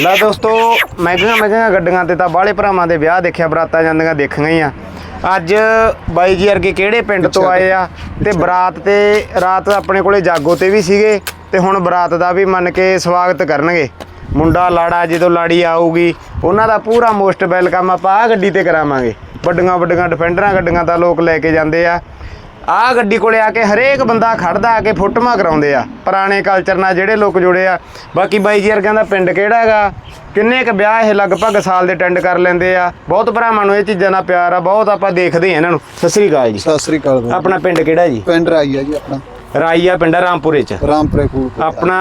ਲੈ ਦੋਸਤੋ ਮਹਿੰਗੀਆਂ ਮਹਿੰਗੀਆਂ ਗੱਡੀਆਂ ਤੇ ਤਾਂ ਬਾਹਲੇ ਭਰਾਵਾਂ ਦੇ ਵਿਆਹ ਦੇਖਿਆ ਬਰਾਤਾਂ ਜਾਂਦੀਆਂ ਦੇਖੀਆਂ ਹੀ ਆ। ਅੱਜ ਬਾਈ ਜੀ ਵਰਗੇ ਕਿਹੜੇ ਪਿੰਡ ਤੋਂ ਆਏ ਆ? ਤੇ ਬਰਾਤ ਤੇ ਰਾਤ ਆਪਣੇ ਕੋਲੇ ਜਾਗੋ ਤੇ ਵੀ ਸੀਗੇ ਤੇ ਹੁਣ ਬਰਾਤ ਦਾ ਵੀ ਮੰਨ ਕੇ ਸਵਾਗਤ ਕਰਨਗੇ। ਮੁੰਡਾ ਲਾੜਾ ਜਦੋਂ ਲਾੜੀ ਆਊਗੀ ਉਹਨਾਂ ਦਾ ਪੂਰਾ ਮੋਸਟ ਵੈਲਕਮ ਆਪਾਂ ਆ ਗੱਡੀ ਤੇ ਕਰਾਵਾਂਗੇ। ਵੱਡੀਆਂ ਵੱਡੀਆਂ ਡਿਫੈਂਡਰਾਂ ਗੱਡੀਆਂ ਤਾਂ ਲੋਕ ਲੈ ਕੇ ਜਾਂਦੇ ਆ। ਆਹ ਗੱਡੀ ਕੋਲੇ ਆ ਕੇ ਹਰੇਕ ਬੰਦਾ ਖੜਦਾ ਆ ਕੇ ਫੋਟੋਆਂ ਕਰਾਉਂਦੇ ਆ। ਪੁਰਾਣੇ ਕਲਚਰ ਨਾਲ ਜਿਹੜੇ ਲੋਕ ਜੁੜੇ ਆ। ਬਾਕੀ ਬਾਈ ਜੀ ਵਰਗਿਆਂ ਦਾ ਪਿੰਡ ਕਿਹੜਾ ਹੈਗਾ? ਕਿੰਨੇ ਕ ਵਿਆਹ ਇਹ ਲਗਭਗ ਸਾਲ ਦੇ ਅਟੈਂਡ ਕਰ ਲੈਂਦੇ ਆ। ਬਹੁਤ ਭਰਾਵਾਂ ਨੂੰ ਇਹ ਚੀਜ਼ਾਂ ਨਾਲ ਪਿਆਰ ਆ ਬਹੁਤ ਆਪਾਂ ਦੇਖਦੇ ਆ ਇਹਨਾਂ ਨੂੰ। ਸਤਿ ਸ੍ਰੀ ਅਕਾਲ ਜੀ। ਸਤਿ ਸ੍ਰੀ ਅਕਾਲ ਆਪਣਾ ਪਿੰਡ ਕਿਹੜਾ ਜੀ? ਪਿੰਡ ਰਾਈ ਆ ਜੀ ਆਪਣਾ। ਰਾਈਆ ਪਿੰਡ ਰਾਮਪੁਰੇ ਚ। ਰਾਮਪੁਰੇ ਫੂਲ ਆਪਣਾ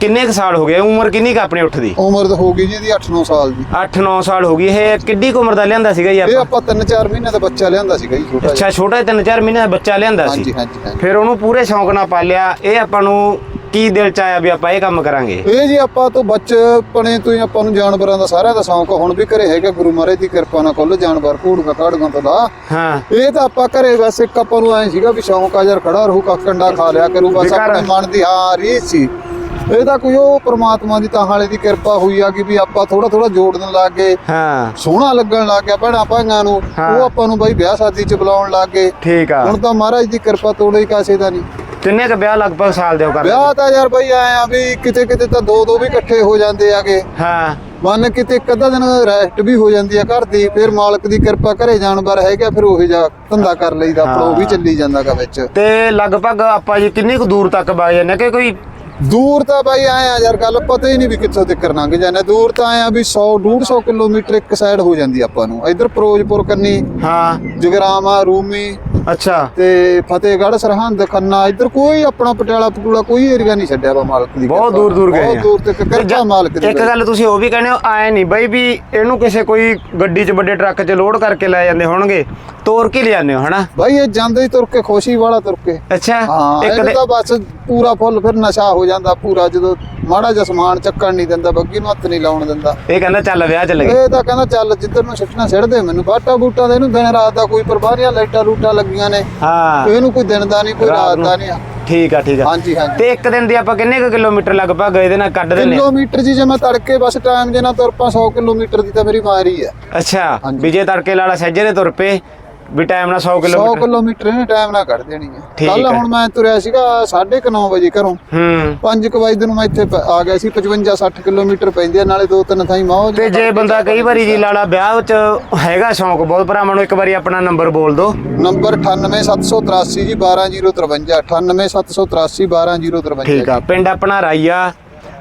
ਕਿੰਨੇ ਕ ਸਾਲ ਹੋ ਗਏ? ਉਮਰ ਕਿੰਨੀ ਕ ਆਪਣੇ ਉੱਠਦੀ ਉਮਰ ਤਾਂ ਹੋ ਗਈ ਜੀ ਇਹਦੀ 8-9 ਸਾਲ ਦੀ। 8-9 ਸਾਲ ਹੋ ਗਈ। ਇਹ ਕਿੱਡੀ ਕੁ ਉਮਰ ਦਾ ਲਿਆਂਦਾ ਸੀਗਾ ਜੀ ਇਹ ਆਪਾਂ? ਆਪਾਂ 3-4 ਮਹੀਨੇ ਦਾ ਬੱਚਾ ਲਿਆਂਦਾ ਸੀਗਾ ਜੀ ਛੋਟਾ ਅੱਛਾ ਛੋਟਾ 3-4 ਮਹੀਨੇ ਦਾ ਬੱਚਾ ਲਿਆਂਦਾ ਸੀ। ਹਾਂਜੀ ਹਾਂਜੀ ਹਾਂਜੀ। ਫਿਰ ਉਹਨੂੰ ਪੂਰੇ ਸ਼ੌਂਕ ਨਾਲ ਪਾਲਿਆ। ਇਹ ਆਪਾਂ ਨੂੰ ਕੀ ਦਿਲ ਚ ਆਇਆ ਵੀ ਆਪਾਂ ਇਹ ਕੰਮ ਕਰਾਂਗੇ? ਇਹ ਜੀ ਆਪਾਂ ਤੋਂ ਬਚਪਨੇ ਤੋਂ ਹੀ ਆਪਾਂ ਨੂੰ ਜਾਨਵਰਾਂ ਦਾ ਸਾਰਿਆਂ ਦਾ ਸ਼ੌਂਕ ਹੁਣ ਵੀ ਘਰੇ ਹੈਗਾ ਗੁਰੂ ਮਹਾਰਾਜ ਦੀ ਕਿਰਪਾ ਨਾਲ ਕੁੱਲ ਜਾਨਵਰ ਘੋੜੀਆਂ ਕਾੜੀਆਂ ਤੋਂ ਦਾ। ਹਾਂ। ਇਹ ਤਾਂ ਆਪਾਂ ਘਰੇ ਵੈਸੇ ਇੱਕ ਆਪਾਂ ਨੂੰ ਐ ਸੀਗਾ ਵੀ ਸ਼ੌਂਕ ਆ ਯਾਰ ਖੜਾ ਰਹੂ ਕੱਖ ਕੰਡਾ ਖਾ ਲਿਆ ਕਰੂ ਬਸ ਆਪਣੇ ਮਨ ਦੀ ਹਾਂ ਰੀਝ ਸੀ। ਇਹ ਤਾਂ ਕੋਈ ਉਹ ਪ੍ਰਮਾਤਮਾ ਦੀ ਤਾਂ ਹਾਲੇ ਦੀ ਕਿਰਪਾ ਹੋਈ ਆ ਕਿ ਵੀ ਆਪਾਂ ਥੋੜਾ ਥੋੜਾ ਜੋੜਨ ਲੱਗ ਗਏ। ਹਾਂ। ਸੋਹਣਾ ਲੱਗਣ ਲੱਗ ਗਿਆ ਭੈਣਾਂ ਭਾਈਆਂ ਨੂੰ। ਉਹ ਆਪਾਂ ਨੂੰ ਬਾਈ ਵਿਆਹ ਸ਼ਾਦੀ ਚ ਬੁਲਾਉਣ ਲੱਗ ਗਏ। ਠੀਕ ਆ। ਹੁਣ ਤਾਂ ਮਹਾਰਾਜ ਦੀ ਕਿਰਪਾ ਤੋੜੇ ਕਾਸੇ ਦਾ ਨਹੀਂ। ਕਿੰਨੇ ਕ ਵਿਆਹ ਲਗਭਗ ਸਾਲ ਦੇ ਹੋ ਕਰਦੇ ਵਿਆਹ ਤਾਂ ਯਾਰ ਬਾਈ ਆਏ ਆ ਵੀ ਕਿਤੇ ਕਿਤੇ ਤਾਂ ਦੋ ਦੋ ਵੀ ਇਕੱਠੇ ਹੋ ਜਾਂਦੇ ਆਗੇ। ਹਾਂ। ਮੰਨ ਕਿਤੇ ਇੱਕ ਅੱਧਾ ਦਿਨ ਰੈਸਟ ਵੀ ਹੋ ਜਾਂਦੀ ਆ ਘਰ ਦੀ ਫਿਰ ਮਾਲਕ ਦੀ ਕਿਰਪਾ ਘਰੇ ਜਾਨਵਰ ਹੈਗਾ ਫਿਰ ਉਹੀ ਜਾ ਧੰਦਾ ਕਰ ਲਈਦਾ ਆਪਣਾ ਉਹ ਵੀ ਚੱਲੀ ਜਾਂਦਾਗਾ ਵਿੱਚ। ਤੇ ਲਗਭਗ ਆਪਾਂ ਜੀ ਕਿੰਨੀ ਕੁ ਦੂਰ ਤੱਕ ਵਗ ਜਾਂਦੇ ਕਿ ਕੋਈ ਦੂਰ ਤਾਂ ਬਾਈ ਆਏ ਆ ਯਾਰ ਗੱਲ ਪਤਾ ਹੀ ਨਹੀਂ ਵੀ ਕਿੱਥੋਂ ਤੱਕ ਲੰਘ ਜਾਂਦੇ। ਦੂਰ ਤਾਂ ਆਏ ਆ ਵੀ 100 150 ਕਿਲੋਮੀਟਰ ਇੱਕ ਸਾਈਡ ਹੋ ਜਾਂਦੀ ਆਪਾਂ ਨੂੰ। ਇਧਰ ਫਿਰੋਜ਼ਪੁਰ ਕੰਨੀ ਹਾਂ। ਜਗਰਾਮਾ ਰੂਮੀ ਅੱਛਾ। ਤੇ ਫਤਿਹਗੜ੍ਹ ਸਰਹੰਦ ਖੰਨਾ ਇੱਧਰ ਕੋਈ ਆਪਣਾ ਪਟਿਆਲਾ ਪਟੂਲਾ ਕੋਈ ਏਰੀਆ ਨਹੀਂ ਛੱਡਿਆ ਵਾ ਮਾਲਕ ਦੀ ਬਹੁਤ ਦੂਰ ਦੂਰ ਗਏ ਬਹੁਤ। ਦੂਰ ਤੱਕ ਤੇ ਕਿਰਪਾ ਜਾਂ- ਮਾਲਕ ਦੀ ਇੱਕ ਗੱਲ ਤੁਸੀਂ ਉਹ ਵੀ ਕਹਿੰਦੇ ਹੋ ਆਏ ਨਹੀਂ ਬਈ ਵੀ ਇਹਨੂੰ ਕਿਸੇ ਕੋਈ ਗੱਡੀ 'ਚ ਵੱਡੇ ਟਰੱਕ 'ਚ ਲੋਡ ਕਰਕੇ ਲੈ ਜਾਂਦੇ ਹੋਣਗੇ। ਤੋਰ ਕੇ ਲਿਆਉਂਦੇ ਹੋ ਹਨਾ? ਬਾਈ ਇਹ ਜਾਂਦੇ ਹੀ ਤੁਰ ਕੇ ਖੁਸ਼ੀ ਵਾਲਾ ਤੁਰ ਕੇ। ਅੱਛਾ। ਹਾਂ ਇੱਕ ਤਾਂ ਬਸ ਪੂਰਾ ਫੁੱਲ ਫਿਰ ਨਸ਼ਾ ਹੋ ਜਾਂਦਾ ਪੂਰਾ ਜਦੋਂ ਮਾੜਾ ਜਿਹਾ ਸਮਾਨ ਚੱਕਣ ਨਹੀਂ ਦਿੰਦਾ ਬੱਗੀ ਨੂੰ ਹੱਥ ਨਹੀਂ ਲਾਉਣ ਦਿੰਦਾ। ਇਹ ਕਹਿੰਦਾ ਚੱਲ ਵਿਆਹ ਚੱਲ ਗਏ ਇਹ ਤਾਂ ਕਹਿੰਦਾ ਚੱਲ ਜਿੱਧਰ ਨੂੰ ਸਿੱਟਣਾ ਸਿੱਟ ਦੇ ਮੈਨੂੰ ਬਾਟਾ ਬੂਟਾ ਦੇ ਇਹਨੂੰ ਦਿਨ ਰਾਤ ਦਾ ਕੋਈ ਪਰਵਾਹ ਨਹੀਂ ਲਾਈਟਾਂ ਲੂਟਾਂ ਲੱਗੀਆਂ ਨੇ। ਹਾਂ। ਇਹਨੂੰ ਕੋਈ ਦਿਨ ਦਾ ਨਹੀਂ ਕੋਈ ਰਾਤ ਨੂੰ। ਦਾ ਨਹੀਂ ਠੀਕ ਆ ਠੀਕ ਆ। ਹਾਂਜੀ ਹਾਂਜੀ। ਤੇ ਇੱਕ ਦਿਨ ਦੀ ਆਪਾਂ ਕਿੰਨੇ ਕੁ ਕਿਲੋਮੀਟਰ ਲਗਭਗ ਇਹਦੇ ਨਾਲ ਕੱਢ ਦਿੰਦੇ ਹਾਂ? ਕਿਲੋਮੀਟਰ ਜੀ ਜੇ ਮੈਂ ਤੜਕੇ ਬਸ ਟਾਈਮ ਜੇ ਨਾ ਤੁਰ ਪਾ 100 ਕਿਲੋਮੀਟਰ ਦੀ ਤਾਂ ਮੇਰੀ ਮਾਰੀ ਹੈ ਅੱਛਾ ਹਾਂਜੀ। ਵਿਜੇ ਤੜਕੇ ਲਾਲਾ ਸੱਜੇ ਦੇ ਤੁਰ ਪਏ ਵੀ ਟਾਈਮ ਨਾਲ 100 100 ਕਿਲੋਮੀਟਰ। ਕਿਲੋਮੀਟਰ ਇਹਨੇ ਟਾਈਮ ਨਾਲ ਕੱਢ ਦੇਣੀ ਹੈ। ਠੀਕ ਕੱਲ ਹੈ। ਹੁਣ ਮੈਂ ਤੁਰਿਆ ਸੀਗਾ 9:30 ਵਜੇ ਘਰੋਂ। ਹੂੰ। 5 ਵਜੇ ਨੂੰ ਮੈਂ ਇੱਥੇ ਪ- ਆ ਗਿਆ ਸੀ 55 60 ਕਿਲੋਮੀਟਰ ਪੈਂਦੀ ਆ ਨਾਲੇ ਦੋ ਤਿੰਨ ਥਾਈ ਮੌਜ ਤੇ ਜੇ ਬੰਦਾ ਕਈ ਵਾਰੀ ਜੀ ਲਾਲਾ ਵਿਆਹ ਵਿੱਚ ਹੈਗਾ ਸ਼ੌਂਕ ਬਹੁਤ ਭਰਾਵਾਂ ਨੂੰ ਇੱਕ ਵਾਰੀ ਆਪਣਾ ਨੰਬਰ ਬੋਲ ਦਿਓ। ਨੰਬਰ 98783 ਜੀ 12053 98783 12053 ਠੀਕ ਆ ਪਿੰਡ ਆਪਣਾ ਰਾਈਆ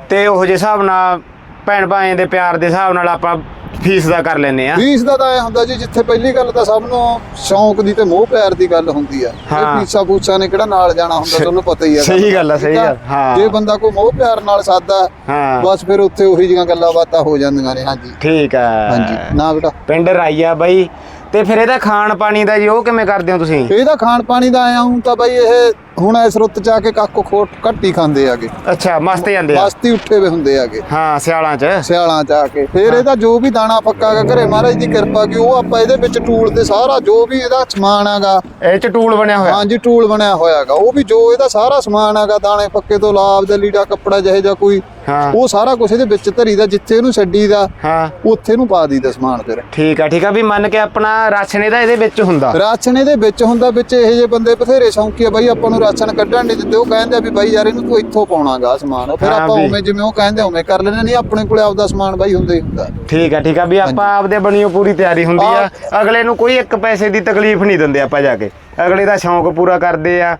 ਤੇ ਉਹ ਜੇ ਹਿਸਾਬ ਨਾਲ ਭੈਣ ਭਾਈਆਂ ਦੇ ਪਿਆਰ ਦੇ ਹਿਸਾਬ ਨਾਲ ਆਪਾਂ ਫੀਸ ਦਾ ਕਰ ਲੈਨੇ ਆ ਫੀਸ ਦਾ ਤਾਂ ਐ ਹੁੰਦਾ ਜੀ ਜਿੱਥੇ ਪਹਿਲੀ ਗੱਲ ਤਾਂ ਸਭ ਨੂੰ ਸ਼ੌਂਕ ਦੀ ਤੇ ਮੋਹ ਪਿਆਰ ਦੀ ਗੱਲ ਹੁੰਦੀ ਆ। ਇਹ ਫੀਸਾਂ ਫੂਸਾਂ ਨੇ ਕਿਹੜਾ ਨਾਲ ਜਾਣਾ ਹੁੰਦਾ ਤੁਹਾਨੂੰ ਪਤਾ ਹੀ ਆ। ਸਹੀ ਗੱਲ ਆ, ਸਹੀ ਗੱਲ, ਹਾਂ। ਜੇ ਬੰਦਾ ਕੋਈ ਮੋਹ ਪਿਆਰ ਨਾਲ ਸਾਦਾ ਹਾਂ। ਬਸ ਫਿਰ ਉੱਥੇ ਉਹੀ ਜਿਹੀਆਂ ਗੱਲਾਂ ਬਾਤਾਂ ਹੋ ਜਾਂਦੀਆਂ ਨੇ ਹਾਂਜੀ। ਠੀਕ ਆ। ਹਾਂਜੀ। ਨਾ ਬੇਟਾ। ਪਿੰਡ ਰਾਈਆ ਬਾਈ ਤੇ ਫਿਰ ਇਹਦਾ ਖਾਣ ਪਾਣੀ ਦਾ ਜੀ ਉਹ ਕਿਵੇਂ ਕਰਦੇ ਹੋ ਤੁਸੀਂ? ਇਹਦਾ ਖਾਣ ਪਾਣੀ ਦਾ ਆਇਆ ਹੂੰ ਤਾਂ ਬਾਈ ਇਹ ਹੁਣ ਇਸ ਰੁੱਤ ਚ ਆ ਕੇ ਕੱਖ ਖੋਟ ਘੱਟ ਖਾਂਦੇ ਆਗੇ। ਅੱਛਾ ਮਸਤ ਜਾਂਦੇ ਆ। ਬਸਤੀ ਉੱਠੇ ਵੇ ਹੁੰਦੇ ਆਗੇ। ਹਾਂ ਸਿਆਲਾਂ 'ਚ। ਸਿਆਲਾਂ ਚ ਆ ਕੇ। ਫਿਰ ਇਹਦਾ ਜੋ ਵੀ ਦਾਣਾ ਪੱਕਾ ਗਾ ਘਰੇ ਮਹਾਰਾਜ ਦੀ ਕਿਰਪਾ ਕਿ ਉਹ ਆਪਾਂ ਇਹਦੇ ਵਿੱਚ ਟੂਲ ਤੇ ਸਾਰਾ ਜੋ ਵੀ ਇਹਦਾ ਸਮਾਨ ਆਗਾ ਇਹ 'ਚ ਟੂਲ ਬਣਿਆ ਹੋਇਆ? ਹਾਂਜੀ ਟੂਲ ਬਣਿਆ ਹੋਇਆਗਾ ਉਹ ਵੀ ਜੋ ਇਹਦਾ ਸਾਰਾ ਸਮਾਨ ਆਗਾ ਦਾਣੇ ਪੱਕੇ ਤੋਂ ਲਾਭ ਦਾ ਲੀੜਾ ਕੱਪੜਾ ਜਿਹੇ ਜਾਂ ਕੋਈ ਉਹ ਸਾਰਾ ਕੁਝ ਇਹਦੇ ਵਿੱਚ ਧਰੀਦਾ ਜਿੱਥੇ ਇਹਨੂੰ ਛੱਡੀਦਾ ਹਾਂ। ਉੱਥੇ ਨੂੰ ਪਾ ਦੀਦਾ ਸਮਾਨ ਫਿਰ। ਠੀਕ ਆ ਠੀਕ ਆ ਵੀ ਮੰਨ ਕੇ ਆਪਣਾ ਰਾਸ਼ਨ ਇਹਦਾ ਇਹਦੇ ਵਿੱਚ ਹੁੰਦਾ। ਰਾਸ਼ਨ ਇਹਦੇ ਵਿੱਚ ਹੁੰਦਾ ਵਿੱਚ ਇਹੋ ਜਿਹੇ ਬੰਦੇ ਬਥੇਰੇ ਸ਼ੌਂਕੀ ਆ ਬਾਈ ਆਪਾਂ ਨੂੰ ਰਾਸ਼ਨ ਕੱਢਣ ਨਹੀਂ ਦਿੰਦੇ ਉਹ ਕਹਿੰਦੇ ਆ ਵੀ ਬਾਈ ਯਾਰ ਇਹਨੂੰ ਤੂੰ ਇੱਥੋਂ ਪਾਉਣਾਗਾ ਸਮਾਨ ਫਿਰ ਆਪਾਂ। ਉਵੇਂ ਜਿਵੇਂ ਉਹ ਕਹਿੰਦੇ ਉਵੇਂ ਕਰ ਲੈਣੇ ਨਹੀਂ ਆਪਣੇ ਕੋਲੇ ਆਪਦਾ ਸਮਾਨ ਬਾਈ ਹੁੰਦਾ ਹੀ ਹੁੰਦਾ। ਠੀਕ ਆ ਠੀਕ ਆ ਵੀ ਆਪਾਂ ਆਪਦੇ ਬਣੀਓ ਪੂਰੀ ਤਿਆਰੀ ਹੁੰਦੀ ਆ। ਅਗਲੇ ਨੂੰ ਕੋਈ ਇੱਕ ਪੈਸੇ ਦੀ ਤਕਲੀਫ ਨਹੀਂ ਦਿੰਦੇ ਆਪਾਂ ਜਾ ਕੇ। ਅਗਲੇ ਦਾ ਸ਼ੌਂਕ ਪੂਰਾ ਕਰਦੇ ਆ।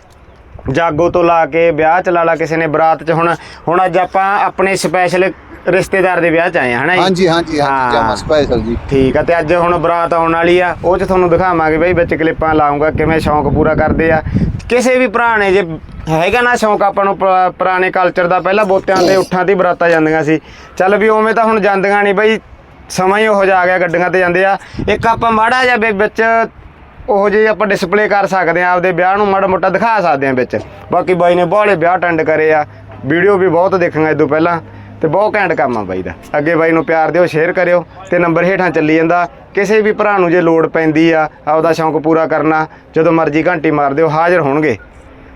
ਜਾਗੋ ਤੋਂ ਲਾ ਕੇ ਵਿਆਹ ਚ ਲਾ ਲਾ ਕਿਸੇ ਨੇ ਬਰਾਤ ਚ। ਹੁਣ ਹੁਣ ਅੱਜ ਆਪਾਂ ਆਪਣੇ ਸਪੈਸ਼ਲ ਰਿਸ਼ਤੇਦਾਰ ਦੇ ਵਿਆਹ ਚ ਆਏ ਆ ਹਨਾ ਜੀ? ਹਾਂਜੀ ਹਾਂਜੀ ਹਾਂ। ਹਾਂਜੀ ਜਮਾ ਸਪੈਸ਼ਲ ਜੀ। ਠੀਕ ਆ ਤੇ ਅੱਜ ਹੁਣ ਬਰਾਤ ਆਉਣ ਵਾਲੀ ਆ। ਉਹ ਚ ਤੁਹਾਨੂੰ ਦਿਖਾਵਾਂਗੇ ਬਈ ਵਿੱਚ ਕਲਿੱਪਾਂ ਲਾਉਂਗਾ ਕਿਵੇਂ ਸ਼ੌਂਕ ਪੂਰਾ ਕਰਦੇ ਆ। ਕਿਸੇ ਵੀ ਭਰਾ ਨੇ ਜੇ ਹੈਗਾ ਨਾ ਸ਼ੌਂਕ ਆਪਾਂ ਨੂੰ ਪੁਰਾ- ਪੁਰਾਣੇ ਕਲਚਰ ਦਾ ਪਹਿਲਾਂ ਬੋਤਿਆਂ ਤੇ ਉੱਠਾਂ ਤੇ ਬਰਾਤਾਂ ਜਾਂਦੀਆਂ ਸੀ। ਚੱਲ ਵੀ ਉਵੇਂ ਤਾਂ ਹੁਣ ਜਾਂਦੀਆਂ ਨਹੀਂ ਬਈ। ਸਮਾਂ ਹੀ ਉਹੋ ਜਿਹਾ ਆ ਗਿਆ ਗੱਡੀਆਂ ਤੇ ਜਾਂਦੇ ਆ। ਇੱਕ ਆਪਾਂ ਮਾੜਾ ਜਿਹਾ ਵੀ ਵਿੱਚ ਉਹ ਜਿਹੀ ਆਪਾਂ ਡਿਸਪਲੇ ਕਰ ਸਕਦੇ ਆ ਆਪਦੇ ਵਿਆਹ ਨੂੰ ਮਾੜਾ ਮੋਟਾ ਦਿਖਾ ਸਕਦੇ ਆ ਵਿੱਚ। ਬਾਕੀ ਬਾਈ ਨੇ ਬਹੁਤੇ ਵਿਆਹ ਅਟੈਂਡ ਕਰੇ ਆ। ਵੀਡੀਓ ਵੀ ਬਹੁਤ ਦੇਖੀਆਂ ਇਸ ਤੋਂ ਪਹਿਲਾਂ ਤੇ ਬਹੁਤ ਘੈਂਟ ਕੰਮ ਆ ਬਾਈ ਦਾ। ਅੱਗੇ ਬਾਈ ਨੂੰ ਪਿਆਰ ਦਿਓ ਸ਼ੇਅਰ ਕਰਿਓ ਤੇ ਨੰਬਰ ਹੇਠਾਂ ਚੱਲੀ ਜਾਂਦਾ। ਕਿਸੇ ਵੀ ਭਰਾ ਨੂੰ ਜੇ ਲੋੜ ਪੈਂਦੀ ਆ, ਆਪਦਾ ਸ਼ੌਂਕ ਪੂਰਾ ਕਰਨਾ, ਜਦੋਂ ਮਰਜ਼ੀ ਘੰਟੀ ਮਾਰ ਦਿਓ, ਹਾਜ਼ਰ ਹੋਣਗੇ।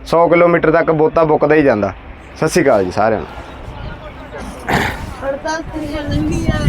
100 ਕਿਲੋਮੀਟਰ ਤੱਕ ਬੋਤਾ ਬੁੱਕਦਾ ਹੀ ਜਾਂਦਾ। ਸਤਿ ਸ਼੍ਰੀ ਅਕਾਲ ਜੀ ਸਾਰਿਆਂ ਨੂੰ। ਹੜਤਾਲ ਤੇ ਲੰਗੀ ਆ।